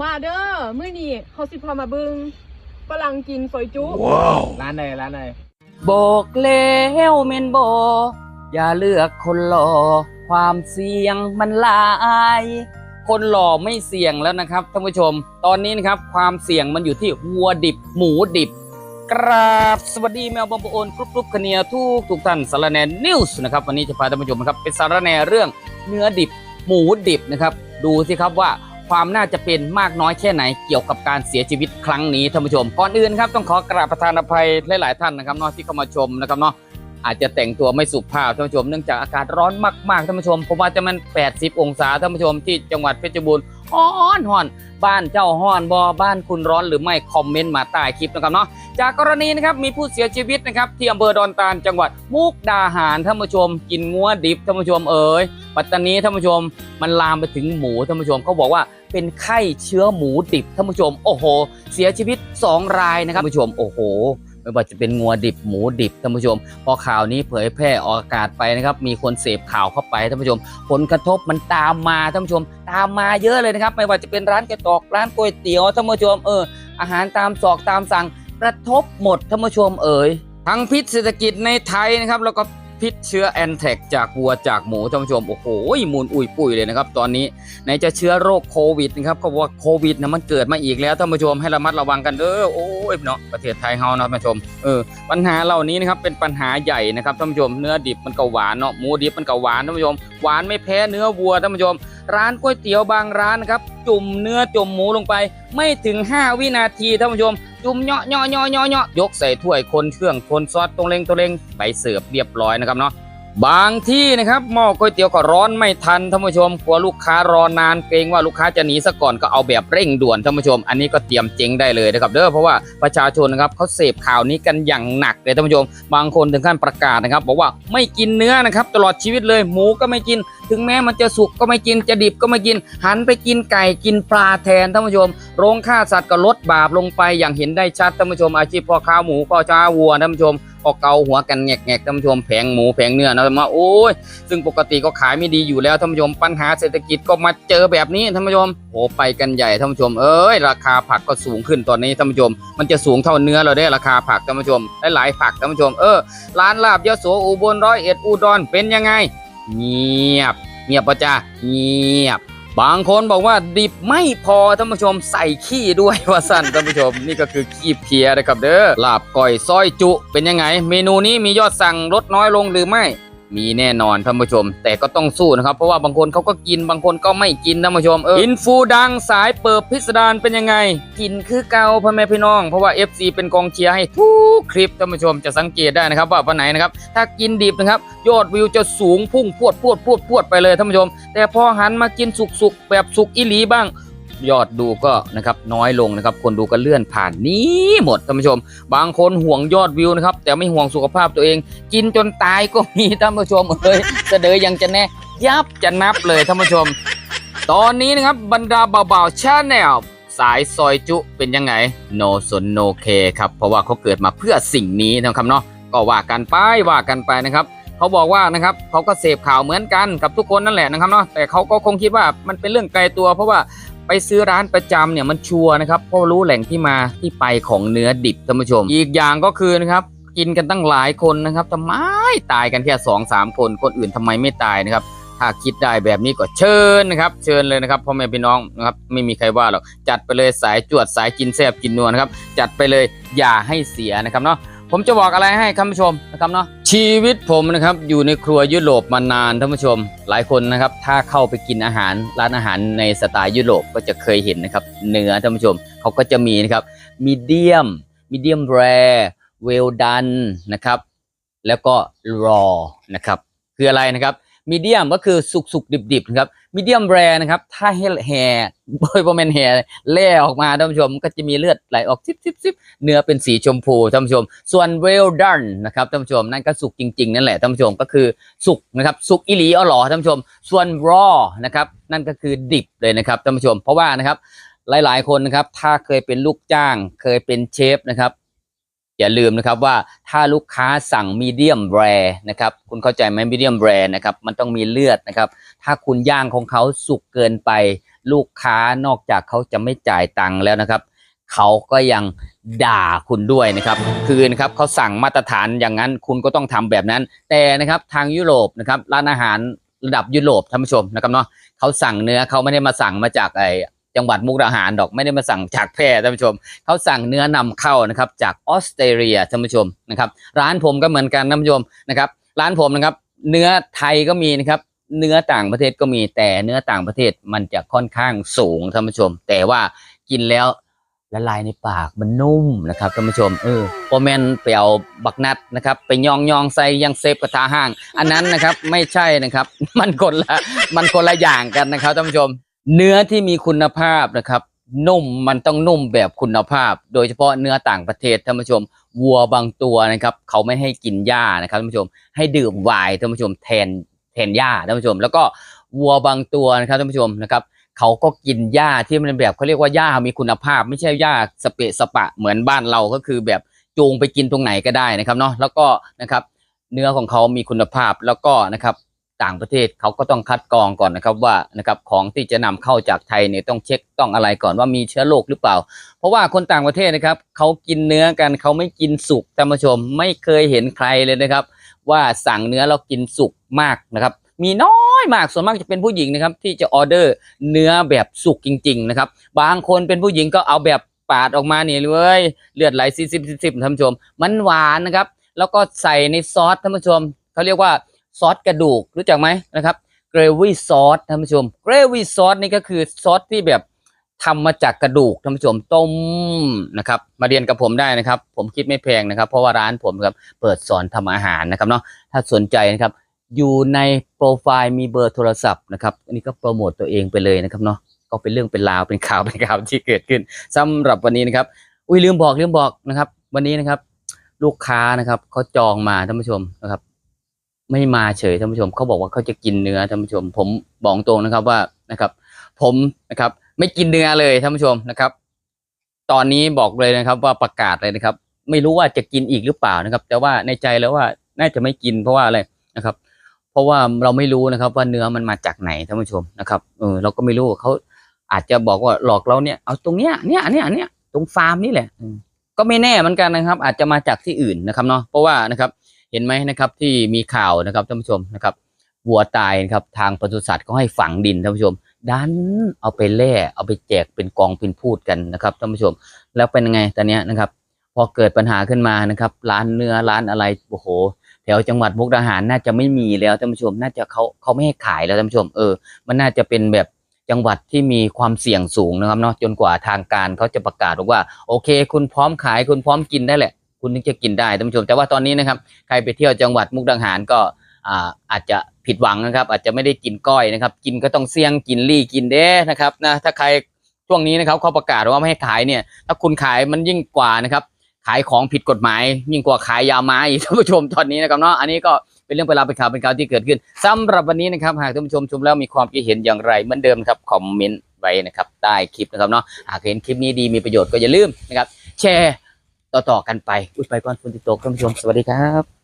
มาเด้อมื้อนี้เขาสิพามาเบิงฝรั่งกินฝอยจุ ร้านไหนร้านไหนบอกแล้วเมนบออย่าเลือกคนหล่อความเสี่ยงมันหลาย คนหล่อไม่เสี่ยงแล้วนะครับท่านผู้ชม ตอนนี้นะครับความเสี่ยงมันอยู่ที่วัวดิบ หมูดิบ กราบสวัสดีแมวบอมบโอนกรุ๊ปกรุ๊ปคเนียทุกทุกท่านสารแหนนิวส์นะครับวันนี้จะพาท่านผู้ชมนะครับเป็นสารแหนเรื่องเนื้อดิบ หมูดิบนะครับ ดูสิครับว่า ความน่าจะเป็นมากน้อยแค่ไหนเกี่ยวกับการเสียชีวิตครั้งนี้ท่านผู้ชม ก่อนอื่นครับต้องขอกราบประทานอภัยหลาย ๆ ท่านนะครับเนาะที่เข้ามาชมนะครับเนาะอาจจะแต่งตัวไม่สุภาพท่านผู้ชมเนื่องจากอากาศร้อนมากๆท่านผู้ชมผมว่าจะมัน 80 องศาท่านผู้ชมที่จังหวัดเพชรบูรณ์ ฮ้อนฮ้อนบ้านเจ้าฮ้อนบอบ้านคุณร้อนหรือไม่คอมเมนต์มาใต้คลิปนะครับเนาะจากกรณีนะครับมีผู้เสียชีวิตนะครับที่อำเภอดอนตาลจังหวัดมุกดาหารท่านผู้ชม กินงัวดิบท่านผู้ชมเอ๋ยปัตตานีท่านผู้ชม มันลามไปถึงหมูท่านผู้ชมเขาบอกว่าเป็นไข้เชื้อหมูดิบท่านผู้ชม โอ้โห เสียชีวิต 2 รายนะครับท่านผู้ชมโอ้โห ไม่ว่าจะเป็นงัวดิบหมูดิบท่านผู้ชม พอข่าวนี้เผยแพร่ออกอากาศไปนะครับ มีคนเสพข่าวเข้าไปท่านผู้ชม ผลกระทบมันตามมาท่านผู้ชม ตามมาเยอะเลยนะครับ ไม่ว่าจะเป็นร้านกระตอกร้านก๋วยเตี๋ยวท่านผู้ชมเอออาหารตามสอกตามสั่งกระทบหมดท่านผู้ชมเอ๋ยทั้งพิษเศรษฐกิจในไทยนะครับแล้วก็ พิษเชื้อแอนแทกจากวัวจากหมูท่านผู้ชมโอ้โหมูลอุยปุยเลยนะครับตอนนี้ไหนจะเชื้อโรคโควิดนะครับเขาบอกว่าโควิดนะมันเกิดมาอีกแล้วท่านผู้ชมให้ระมัดระวังกันเด้อโอ้ยเนาะประเทศไทยเฮานะท่านผู้ชมเออปัญหาเหล่านี้นะครับเป็นปัญหาใหญ่นะครับท่านผู้ชมเนื้อดิบมันก็หวานเนาะหมูดิบมันก็หวานท่านผู้ชมหวานไม่แพ้เนื้อวัวท่านผู้ชม ร้านก๋วยเตี๋ยวบางร้านครับ จุ่มเนื้อจุ่มหมูลงไป ไม่ถึง 5 วินาทีท่านผู้ชม จุ่มเนาะเนาะเนาะเนาะเหาะยกใส่ถ้วยคนเครื่องคนซอสตรงเลงตรงเลงไปเสิร์ฟเรียบร้อยนะครับเนาะ บางที่นะครับหม้อก๋วยเตี๋ยวก็ร้อนไม่ทันท่านผู้ชมกลัวลูกค้ารอนานเกรงว่าลูกค้าจะหนีซะก่อนก็เอาแบบเร่งด่วนท่านผู้ชม อันนี้ก็เตรียมเจ๊งได้เลยนะครับเด้อเพราะว่าประชาชนนะครับเขาเสพข่าวนี้กันอย่างหนักเลยท่านผู้ชม บางคนถึงขั้นประกาศนะครับ บอกว่าไม่กินเนื้อนะครับตลอดชีวิตเลยหมูก็ไม่กิน ถึงแม้มันจะสุกก็ไม่กินจะดิบก็ไม่กิน หันไปกินไก่กินปลาแทนท่านผู้ชม โรงฆ่าสัตว์ก็ลดบาปลงไปอย่างเห็นได้ชัดท่านผู้ชมอาชีพพ่อค้าหมูพ่อค้าวัวท่านผู้ชม ก็เกาหัวกันแงกๆท่านผู้ชมแผงหมูแผงเนื้อนะมาโอ้ยซึ่งปกติก็ขายไม่ดีอยู่แล้วท่านผู้ชมปัญหาเศรษฐกิจก็มาเจอแบบนี้ท่านผู้ชมโอ้ไปกันใหญ่ท่านผู้ชมเอ้ยราคาผักก็สูงขึ้นตอนนี้ท่านผู้ชม มันจะสูงเท่าเนื้อเราได้ราคาผักท่านผู้ชมหลายๆผักท่านผู้ชมเออร้านลาบยโสอุบลร้อยเอ็ดอุดรเป็นยังไง เงียบ เงียบปะจ้าเงียบ บางคนบอกว่าดิบไม่พอท่านผู้ชมใส่ขี้ด้วยว่าสั้นท่านผู้ชม นี่ก็คือขี้เพียนะครับเด้อลาบก้อยซอยจุเป็นยังไง เมนูนี้มียอดสั่งลดน้อยลงหรือไม่ มีแน่นอนท่านผู้ชม แต่ก็ต้องสู้นะครับ เพราะว่าบางคนเขาก็กินบางคนก็ไม่กินท่านผู้ชมเอออินฟูดังสายเปิบพิสดารเป็นยังไง กินคือเก่าพ่อแม่พี่น้อง เพราะว่า FC เป็นกองเชียร์ให้ทุกคลิปท่านผู้ชมจะสังเกตได้นะครับว่าวันไหนนะครับถ้ากินดิบนะครับยอดวิวจะสูงพุ่งพวดพวดพวดพวดไปเลยท่านผู้ชม แต่พอหันมากินสุกๆแบบสุกอีหลีบ้าง ยอดดูก็นะครับน้อยลงนะครับ คนดูก็เลื่อนผ่านนี้หมดท่านผู้ชม บางคนห่วงยอดวิวนะครับ แต่ไม่ห่วงสุขภาพตัวเอง กินจนตายก็มีท่านผู้ชมเอ้ยเสดอยังจะแน่ยับจะนับเลยท่านผู้ชม ตอนนี้นะครับบรรดาเบาๆชาแนลสายซอยจุเป็นยังไงโนสนโนเคครับเพราะว่าเขาเกิดมาเพื่อสิ่งนี้นะครับเนาะก็ว่ากันไปว่ากันไปนะครับเขาบอกว่านะครับเขาก็เสพข่าวเหมือนกันกับทุกคนนั่นแหละนะครับเนาะแต่เขาก็คงคิดว่ามันเป็นเรื่องไกลตัว เพราะว่า ไปซื้อร้านประจำเนี่ยมันชัวร์นะครับเพราะรู้แหล่งที่มาที่ไปของเนื้อดิบท่านผู้ชม อีกอย่างก็คือนะครับกินกันตั้งหลายคนนะครับทำไมตายกันแค่สองสามคน คนอื่นทำไมไม่ตายนะครับ ถ้าคิดได้แบบนี้ก็เชิญนะครับ เชิญเลยนะครับพ่อแม่พี่น้องนะครับไม่มีใครว่าหรอกจัดไปเลยสายจวดสายกินแซบกินนัวนะครับ จัดไปเลยอย่าให้เสียนะครับเนาะ ผมจะบอกอะไรให้ท่านผู้ชมนะครับเนาะชีวิตผมนะครับอยู่ในครัวยุโรปมานานท่านผู้ชม หลายคนนะครับถ้าเข้าไปกินอาหารร้านอาหารในสไตล์ยุโรปก็จะเคยเห็นนะครับเนื้อท่านผู้ชมเขาก็จะมีนะครับมีเดียมมีเดียมแรเวลดันนะครับแล้วก็รอนะครับคืออะไรนะครับ มีเดียมก็คือสุกสุกดิบดิบๆครับมีเดียมแรนะครับ ถ้าให้แห่โดยประมาณแห่แล่ออกมาท่านผู้ชมก็จะมีเลือดไหลออกซิบซิบซิบเนื้อเป็นสีชมพูท่านผู้ชม ส่วน well done นะครับท่านผู้ชมนั่นก็สุกจริง ๆ นั่นแหละท่านผู้ชมก็คือสุกนะครับสุกอิหลีอ๋อหรอท่านผู้ชม ส่วน raw นะครับนั่นก็คือดิบเลยนะครับท่านผู้ชม เพราะว่านะครับหลายๆ คนนะครับถ้าเคยเป็นลูกจ้างเคยเป็นเชฟนะครับ อย่าลืมนะครับว่าถ้าลูกค้าสั่งมีเดียมแรนะครับคุณเข้าใจไหมมีเดียมแรนะครับมันต้องมีเลือดนะครับ ถ้าคุณย่างของเขาสุกเกินไป ลูกค้านอกจากเขาจะไม่จ่ายตังค์แล้วนะครับ เขาก็ยังด่าคุณด้วยนะครับคือนะครับเขาสั่งมาตรฐานอย่างนั้นคุณก็ต้องทำแบบนั้น แต่นะครับทางยุโรปนะครับร้านอาหารระดับยุโรปท่านผู้ชมนะครับเนาะเขาสั่งเนื้อเขาไม่ได้มาสั่งมาจากไอ จังหวัดมุกดาหารดอกไม่ได้มาสั่งจากแพร่ท่านผู้ชมเขาสั่งเนื้อนำเข้านะครับจากออสเตรเลียท่านผู้ชมนะครับ ร้านผมก็เหมือนกันท่านผู้ชมนะครับ ร้านผมนะครับ เนื้อไทยก็มีนะครับเนื้อต่างประเทศก็มีแต่เนื้อต่างประเทศมันจะค่อนข้างสูงท่านผู้ชม แต่ว่ากินแล้วละลายในปากมันนุ่มนะครับท่านผู้ชมเออโปแมนไปเอาบักนัดนะครับ ไปยองยองใส่ยังเซฟกระทาห้าง อันนั้นนะครับไม่ใช่นะครับ มันคนละมันคนละอย่างกันนะครับท่านผู้ชม เนื้อที่มีคุณภาพนะครับ นุ่มมันต้องนุ่มแบบคุณภาพ โดยเฉพาะเนื้อต่างประเทศท่านผู้ชม วัวบางตัวนะครับ เขาไม่ให้กินหญ้านะครับท่านผู้ชม ให้ดื่มไวน์ท่านผู้ชมแทนแทนหญ้าท่านผู้ชม แล้วก็วัวบางตัวนะครับท่านผู้ชมนะครับเขาก็กินหญ้าที่มันแบบเขาเรียกว่าหญ้ามีคุณภาพ ไม่ใช่หญ้าสเปะสปะเหมือนบ้านเราก็คือแบบจูงไปกินตรงไหนก็ได้นะครับเนาะแล้วก็นะครับเนื้อของเขามีคุณภาพแล้วก็นะครับ ต่างประเทศเขาก็ต้องคัดกรองก่อนนะครับว่านะครับของที่จะนำเข้าจากไทยเนี่ยต้องเช็คต้องอะไรก่อนว่ามีเชื้อโรคหรือเปล่า เพราะว่าคนต่างประเทศนะครับเขากินเนื้อกันเขาไม่กินสุกท่านผู้ชมไม่เคยเห็นใครเลยนะครับ ว่าสั่งเนื้อเรากินสุกมากนะครับ มีน้อยมากส่วนมากจะเป็นผู้หญิงนะครับ ที่จะออเดอร์เนื้อแบบสุกจริง ๆ นะครับ บางคนเป็นผู้หญิงก็เอาแบบปาดออกมาเนี่ยเลยเลือดไหลซิบซิบซิบซิบท่านผู้ชม มันหวานนะครับ แล้วก็ใส่ในซอสท่านผู้ชมเขาเรียกว่า ซอสกระดูกรู้จักไหมนะครับเกรวี่ซอสท่านผู้ชมเกรวี่ซอสนี่ก็คือซอสที่แบบทำมาจากกระดูกท่านผู้ชมต้มนะครับ มาเรียนกับผมได้นะครับ ผมคิดไม่แพงนะครับ เพราะว่าร้านผมครับเปิดสอนทำอาหารนะครับเนาะถ้าสนใจนะครับ อยู่ในโปรไฟล์มีเบอร์โทรศัพท์นะครับอันนี้ก็โปรโมตตัวเองไปเลยนะครับเนาะก็เป็นเรื่องเป็นราวเป็นข่าวเป็นข่าวที่เกิดขึ้นสำหรับวันนี้นะครับอุ้ยลืมบอกลืมบอกนะครับ วันนี้นะครับ ลูกค้านะครับเขาจองมาท่านผู้ชมนะครับ ไม่มาเฉยท่านผู้ชมเขาบอกว่าเขาจะกินเนื้อท่านผู้ชม ผมบอกตรงนะครับว่านะครับ ผมนะครับ ไม่กินเนื้อเลยท่านผู้ชมนะครับ ตอนนี้บอกเลยนะครับว่าประกาศเลยนะครับ ไม่รู้ว่าจะกินอีกหรือเปล่านะครับ แต่ว่าในใจแล้วว่าน่าจะไม่กินเพราะว่าอะไรนะครับ เพราะว่าเราไม่รู้นะครับ ว่าเนื้อมันมาจากไหนท่านผู้ชมนะครับเออเราก็ไม่รู้เขาอาจจะบอกว่าหลอกเราเนี่ยเอาตรงเนี้ยเนี่ยเนี่ยเนี่ยตรงฟาร์มนี่แหละก็ไม่แน่เหมือนกันนะครับ อาจจะมาจากที่อื่นนะครับเนาะเพราะว่านะครับ เห็นไหมนะครับที่มีข่าวนะครับท่านผู้ชมนะครับวัวตายนะครับทางปศุสัตว์ก็ให้ฝังดินท่านผู้ชม ดันเอาไปแล่เอาไปแจกเป็นกองเป็นพูดกันนะครับท่านผู้ชม แล้วเป็นยังไงตอนนี้นะครับ พอเกิดปัญหาขึ้นมานะครับ ร้านเนื้อร้านอะไรโอ้โหแถวจังหวัดมุกดาหารน่าจะไม่มีแล้วท่านผู้ชม น่าจะเขาเขาไม่ให้ขายแล้วท่านผู้ชมเออ มันน่าจะเป็นแบบจังหวัดที่มีความเสี่ยงสูงนะครับเนาะจนกว่าทางการเขาจะประกาศบอกว่า โอเค คุณพร้อมขายคุณพร้อมกินได้แหละ คุณถึงจะกินได้ท่านผู้ชม แต่ว่าตอนนี้นะครับใครไปเที่ยวจังหวัดมุกดาหารก็อ่าอาจจะผิดหวังนะครับ อาจจะไม่ได้กินก้อยนะครับ กินก็ต้องเสี่ยงกินลี่กินเด้นะครับนะถ้าใครช่วงนี้นะครับเขาประกาศว่าไม่ให้ขายเนี่ย ถ้าคุณขายมันยิ่งกว่านะครับ ขายของผิดกฎหมาย ยิ่งกว่าขายยาไม้ท่านผู้ชมตอนนี้นะครับเนาะอันนี้ก็เป็นเรื่องเวลาเป็นข่าวเป็นข่าวที่เกิดขึ้นสำหรับวันนี้นะครับหากท่านผู้ชมชมแล้วมีความคิดเห็นอย่างไรเหมือนเดิมครับคอมเมนต์ไว้นะครับใต้คลิปนะครับเนาะหากเห็นคลิปนี้ดีมีประโยชน์ก็อย่าลืมนะครับแชร์ ต่อๆกันไป อุ้ยไปก่อนคุณติดตกท่านผู้ชม สวัสดีครับ